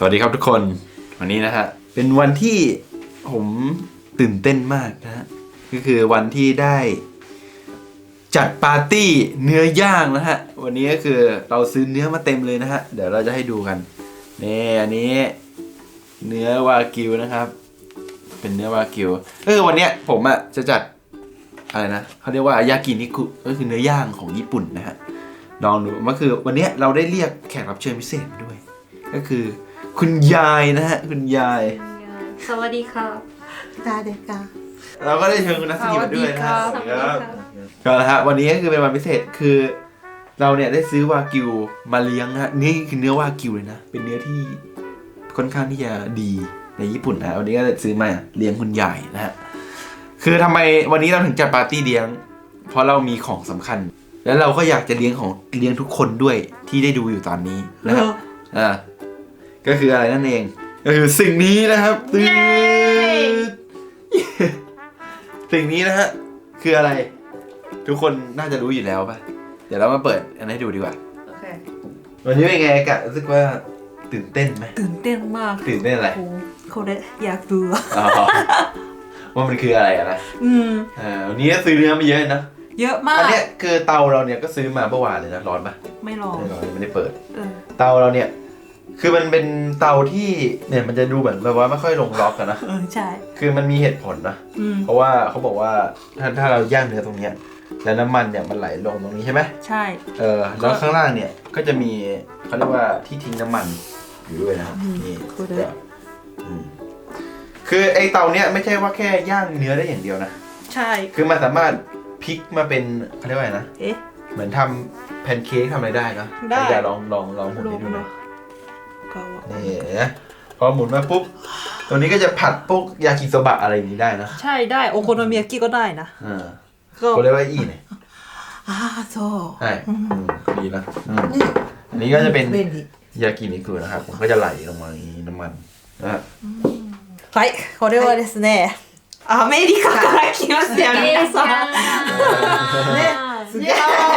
สวัสดีครับทุกคน วันนี้นะฮะ เป็นวันที่ผมตื่นเต้นมากนะฮะ ก็คือวันที่ได้จัดปาร์ตี้เนื้อย่างนะฮะ วันนี้ก็คือเราซื้อเนื้อมาเต็มเลยนะฮะ เดี๋ยวเราจะให้ดูกัน นี่อันนี้เนื้อวากิวนะครับ เป็นเนื้อวากิวก็คือวันเนี้ยผมอะจะจัดอะไรนะเขาเรียกว่ายากินิคุก็คือเนื้อย่างของญี่ปุ่นนะฮะลองดูก็คือวันเนี้ยเราได้เรียกแขกรับเชิญพิเศษมาด้วย ก็คือ คุณยายนะฮะ คุณยาย สวัสดีครับ ตาเด็กกา เราก็ได้เชิญคุณนัทสกิมาด้วยนะฮะสวัสดีครับ ก็นะฮะวันนี้ก็คือเป็นวันพิเศษคือ เราเนี่ยได้ซื้อวากิวมาเลี้ยงนะฮะนี่คือเนื้อวากิวเลยนะ เป็นเนื้อที่ค่อนข้างที่จะดีในญี่ปุ่นนะวันนี้ก็เลยซื้อมาเลี้ยงคุณยายนะฮะคือทำไมวันนี้เราถึงจัดปาร์ตี้เลี้ยง เพราะเรามีของสำคัญ แล้วเราก็อยากจะเลี้ยงของเลี้ยงทุกคนด้วยที่ได้ดูอยู่ตอนนี้นะครับอ่า ก็คืออะไรนั่นเอง ก็คือสิ่งนี้นะครับตึ๊ดสิ่งนี้นะฮะคืออะไร ทุกคนน่าจะรู้อยู่แล้วป่ะ เดี๋ยวเรามาเปิดอันให้ดูดีกว่า โอเค วันนี้เป็นไงกะรู้สึกว่าตื่นเต้นไหมตื่นเต้นมากตื่นเต้นอะไรโอ้เขาได้อยากดูอ๋อว่ามันคืออะไรอะนะอืมอ่าวันนี้ก็ซื้อเนื้อมาเยอะนะเยอะมาอักนเนี้ยคือเตาเราเนี่ยก็ซื้อมาเมื่อวานเลยนะร้อนปะไม่รอไม่ร้อนยังไม่ได้เปิด เออเตาเราเนี่ย คือมันเป็นเตาที่เนี่ยมันจะดูเหมือนแบบว่าไม่ค่อยลงล็อกกันนะ เออใช่ คือมันมีเหตุผลนะ อืม เพราะว่าเขาบอกว่าถ้าถ้าเราย่างเนื้อตรงเนี้ยแล้วน้ำมันเนี่ยมันไหลลงตรงนี้ใช่ไหมใช่ เออแล้วข้างล่างเนี่ยก็จะมีเขาเรียกว่าที่ทิ้งน้ำมันอยู่ด้วยนะครับนี่ก็อืมคือไอเตาเนี้ยไม่ใช่ว่าแค่ย่างเนื้อได้อย่างเดียวนะใช่ คือมันสามารถพลิกมาเป็นเขาเรียกว่าไงนะ เอ๊ะ เหมือนทำแพนเค้กทำอะไรได้เนอะได้ อยากลองลองลองหมุนให้ดูหน่อยก็ว่า นี่นะพอหมุนมาปุ๊บตัวนี้ก็จะผัดพวกยากิโซบะอะไรอย่างนี้ได้นะ ใช่ได้โอโคโนมิยากิก็ได้นะ อ่า ก็ เขาเรียกว่าอีเนี่ย อ่าโซ่ ใช่อืมดีนะอืมอันนี้ก็จะเป็น 便利 ยากินิคุนะครับผมก็จะไหลลงมาอย่างนี้น้ำมันนะฮะ はいこれはですねアメリカから来ましたよ皆さんねすげえ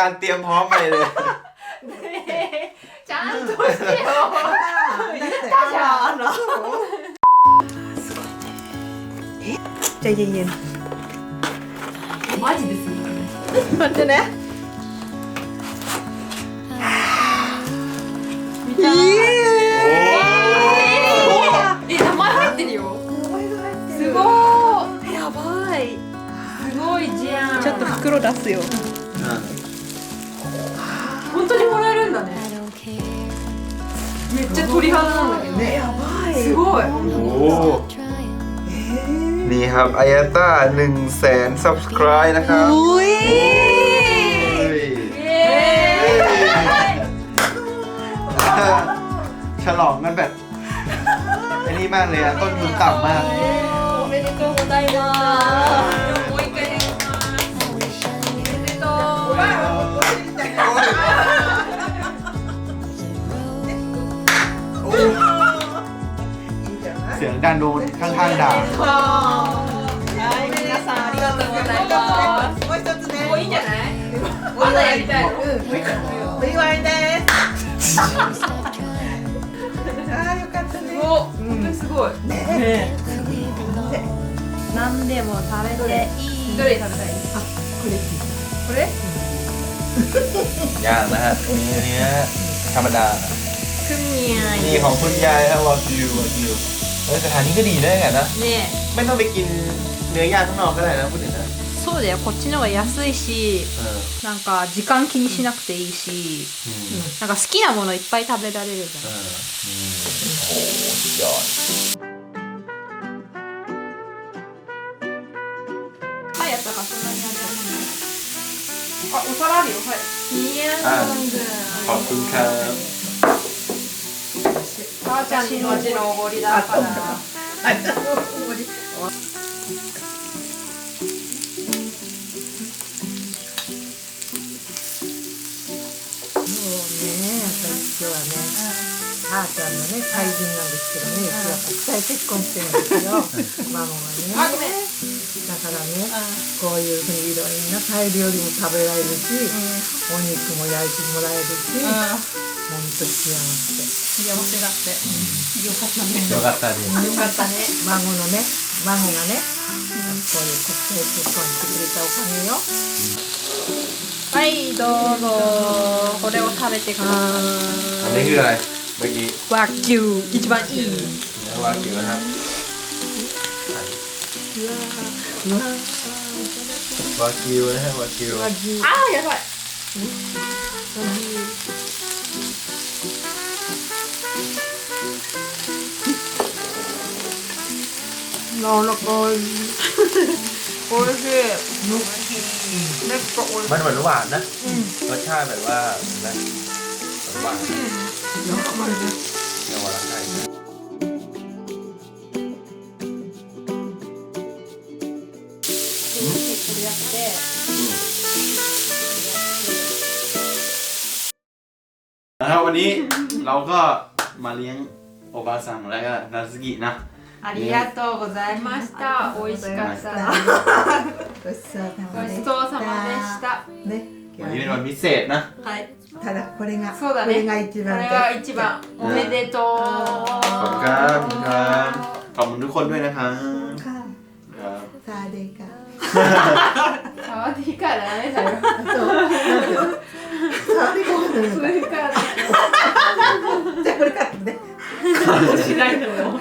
การเตรียมพร้อมอะไรเลย ちゃんとしてよじゃあなすごいねえใจเย็นマジですๆ待ってね見たえ名前入ってるよすごいやばいすごいじゃんちょっと袋出すよ 本当にもらえるんだねめっちゃ鳥肌なんだけどねやばいすごい โอ้โหนี่ครับอายาต้าหนึ่งแสน subscribe นะครับ อุ้ย เฮ้ย イエーイ ฉลองกันแบบไอ้นี่มากเลยอะต้นทุนต่ำมาก おめでとうございます。 สียงดันโดนข้างๆด่า はい皆さんありがとうございますもう一つねもういいんじゃない？まだやりたいの。お祝いですあーよかったねお、本当にすごい。ね何でも食べていいどれ食べたい？これ？ ย่างนะฮะมีเนื้อธรรมดา クミア นี่ของคุณยายครับวากิววากิว เออสถานนี้ก็ดีด้วยกันนะ ね ไม่ต้องไปกินเนื้อย่างข้างนอกก็ได้นะพูดถึงนะ え、 そうだよこっちの方が安いし เออ なんか時間気にしなくていいし อืม なんか好きなものいっぱい食べられるじ เอ ゃん อนี่โอ้สุดยอด はいやったかそんなにあるあお皿あるよはいいや อ่ะขอบคุณครับ 母ちゃんにの字のおごりだから今日はね、あーちゃんのね、大人なんですけどね、うちは国際結婚してるん。ですよ、孫がね。だからね、こういうふうにいろんなタイ料理も食べられるし、お肉も焼いてもらえるし、ほんと幸せ。幸せだってよかったねよかったですよかったね孫のね、孫がね、こういう国際結婚してくれたおかげよ。はいどうぞこれを食べてくださ อันนี้คืออะไรเมื่อกี้ い和牛一番いい เนื้อวากิวนะครับวากิวนะฮะวากิว 和牛。あーやばい柔らかい。おい 나약ละกันเฮ้ยนุ่ม 맵다 มันเหมือนหวานนะ 응. รสชาติแบบว่านะหวาน 영화 말이 야. ๆเยาวราชไทยนะนะครับวันนี้เราก็มาเลี้ยงโอบาซังแล้วก็นาซากินะ ありがとうございました。美味しかった。ごちそうさまでした。ね。夢の店な。はい。ただこれがそうだね。これが一番。これが一番。おめでとう。ขอบคุณครับขอบคุณทุกคนด้วยนะคะค่ะสวัสดีค่ะสวัสดีค่ะ。そう。サワね。サワデ。これカットね。カットしないのよ。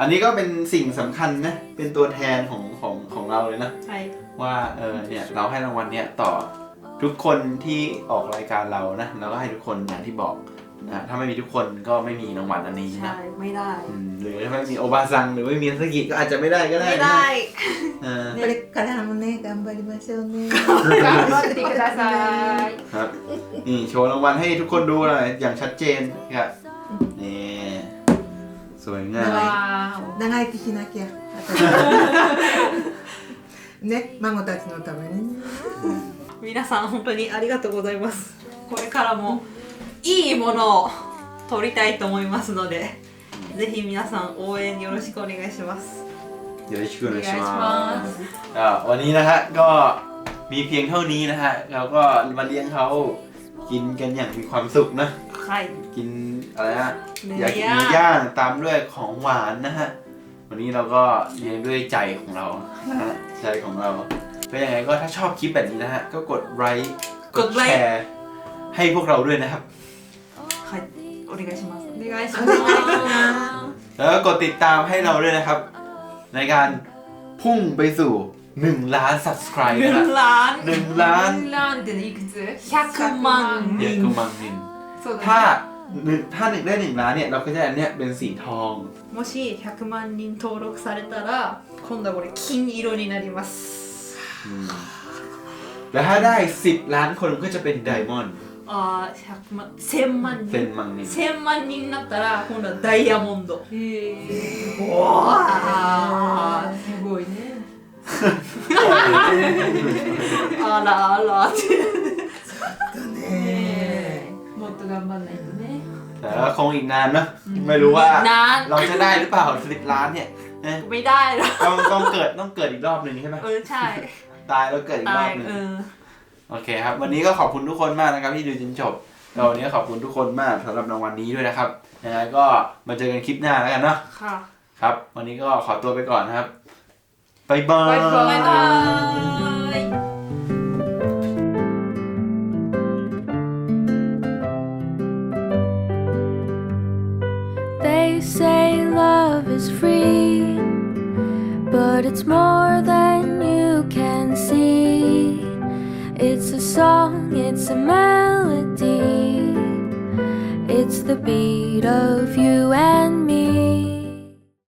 อันนี้ก็เป็นสิ่งสำคัญนะ เป็นตัวแทนของของของเราเลยนะ はい ว่าเออเนี่ยเราให้รางวัลเนี่ยต่อทุกคนที่ออกรายการเรานะเราก็ให้ทุกคนอย่างที่บอกนะถ้าไม่มีทุกคนก็ไม่มีรางวัลอันนี้ ใช่ นะ ไม่ได้ อืมหรือถ้าไม่มีโอบาซังหรือไม่มีสกิก็อาจจะไม่ได้ก็ได้ ไม่ นะ ได้ เออ これからもね頑張りましょうね。頑張ってください ครับนี่โชว์รางวัลให้ทุกคนดูหน่อยอย่างชัดเจนครับนี่ สวยงาม わ長生きしなきゃ。ね、孫たちのためにね。ー皆さん本当にありがとうございますこれからもいいものを撮りたいと思いますのでぜひ皆さん応援よろしくお願いします よろしくお願いしお願いしまますす อ่าวันนี้นะฮะก็มีเพียงเท่านี้นะฮะเราก็มาเลี้ยงเขากินกันอย่างมีความสุขนะ はい กินอะไรนะ เนื้ อยากกิน อย่าง เนื้อย่างตามด้วยของหวานนะฮะวันนี้เราก็เลี้ยงด้วยใจของเรานะฮะใจของเราเป็นยังไงก็ถ้าชอบคลิปแบบนี้นะฮะก็กดไลค์กดแชร์ให้พวกเราด้วยนะครับ はいお願いしますお願いしおま願いします แล้วก็กดติดตามให้เราด้วยนะครับ ในการพุ่งไปสู่ 1 ล้าน subscribe すนะฮะ ล้าน หนึ่งล้าน ล้านっていくつ100万 เยอะกุมังมิน そうだ ถ้า ね หนึ่งถ้าหนึ่งได้หนึ่งล้านเนี่ย เราก็จะอันเนี้ยเป็นสีทอง もし100万人登録されたら今度はこれ金色になります อืมแล้วถ้าได้ 10 ล้านคนก็จะเป็นไดมอนด์ あー100万1000万 เซน 人 มังนิน 1000万人になったら今度はダイヤモンドへえわあすごいねあらあらってねもっ と頑張んないとね แต่ก็คงอีกนานเนอะไม่รู้ว่า นาน เราจะได้หรือเปล่า 10 ล้านเนี่ยนะ ไม่ได้หรอก ต้องต้องเกิดต้องเกิดอีกรอบหนึ่งใช่ไหม เออใช่ ตายแล้วเกิดอีกร ตา อย บหนึ่ง เออ โอเคครับ วันนี้ก็ขอบคุณทุกคนมากนะครับที่ดูจนจบแล้ววันนี้ก็ขอบคุณทุกคนมากสำหรับรางวัลนี้ด้วยนะครับยังไงก็มาเจอกันคลิปหน้าแล้วกันเนาะ ค่ะ ครับ วันนี้ก็ขอตัวไปก่อนนะครับบ๊ายบาย บ๊ายบาย They say love is free, but it's more than you can see. It's a song, it's a melody, it's the beat of you and